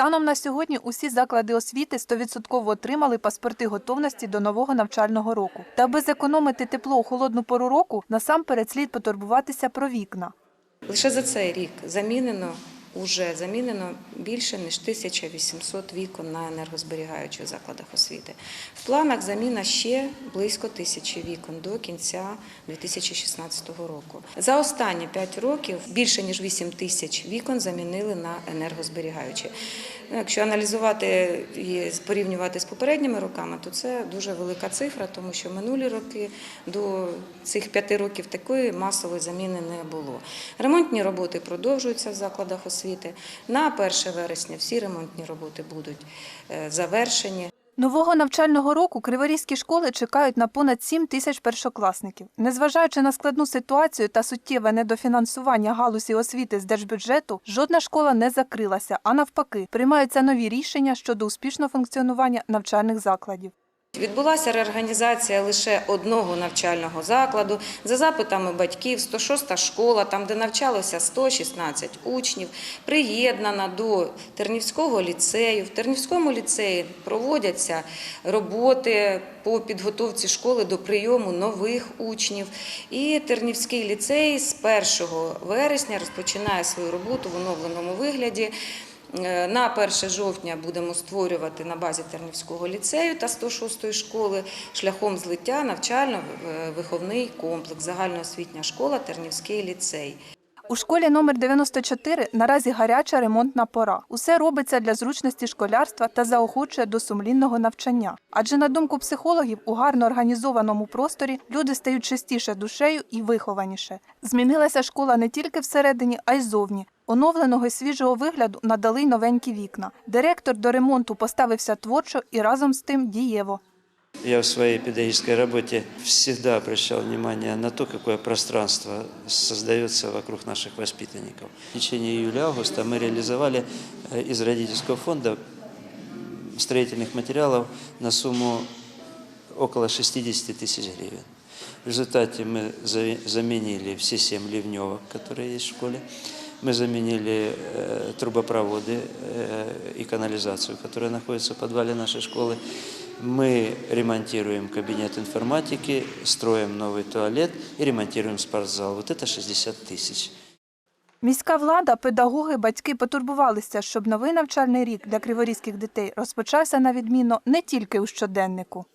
Станом на сьогодні усі заклади освіти 100% отримали паспорти готовності до нового навчального року. Та аби зекономити тепло у холодну пору року, насамперед слід потурбуватися про вікна. Лише за цей рік замінено уже замінено більше ніж 1800 вікон на енергозберігаючих закладах освіти. В планах заміна ще близько тисячі вікон до кінця 2016 року. За останні 5 років більше ніж 8 тисяч вікон замінили на енергозберігаючі. Ну, Якщо аналізувати і порівнювати з попередніми роками, то це дуже велика цифра, тому що минулі роки до цих п'яти років такої масової заміни не було. Ремонтні роботи продовжуються в закладах освіти. На 1 вересня всі ремонтні роботи будуть е, завершені. Нового навчального року криворізькі школи чекають на понад 7 тисяч першокласників. Незважаючи на складну ситуацію та суттєве недофінансування галузі освіти з держбюджету, жодна школа не закрилася, а навпаки, приймаються нові рішення щодо успішного функціонування навчальних закладів. Відбулася реорганізація лише одного навчального закладу за запитами батьків. 106 школа, там де навчалося 116 учнів, приєднана до Тернівського ліцею. В Тернівському ліцеї проводяться роботи по підготовці школи до прийому нових учнів. І Тернівський ліцей з 1 вересня розпочинає свою роботу в оновленому вигляді. Е, На 1 жовтня будемо створювати на базі Тернівського ліцею та 106 школи шляхом злиття навчально-виховний комплекс загальноосвітня школа Тернівський ліцей. У школі номер 94 наразі гаряча ремонтна пора. Усе робиться для зручності школярства та заохочує до сумлінного навчання. Адже на думку психологів, у гарно організованому просторі люди стають чистіше душею і вихованіше. Змінилася школа не тільки всередині, а й зовні. Оновленого і свіжого вигляду надали й новенькі вікна. Директор до ремонту поставився творчо і разом з тим дієво. Я в своей педагогической работе всегда обращал внимание на то, какое пространство создается вокруг наших воспитанников. В течение июля-августа мы реализовали э, из родительского фонда строительных материалов на сумму около 60 тысяч гривен. В результате мы за- заменили все семь ливневок, которые есть в школе. Мы заменили э, трубопроводы э, и канализацию, которая находится в подвале нашей школы. Мы ремонтируем кабинет информатики, строим новый туалет и ремонтируем спортзал. Вот это 60 тысяч. Міська влада, педагоги, батьки потурбувалися, щоб новий навчальний рік для криворізьких дітей розпочався на відмінно не тільки у щоденнику.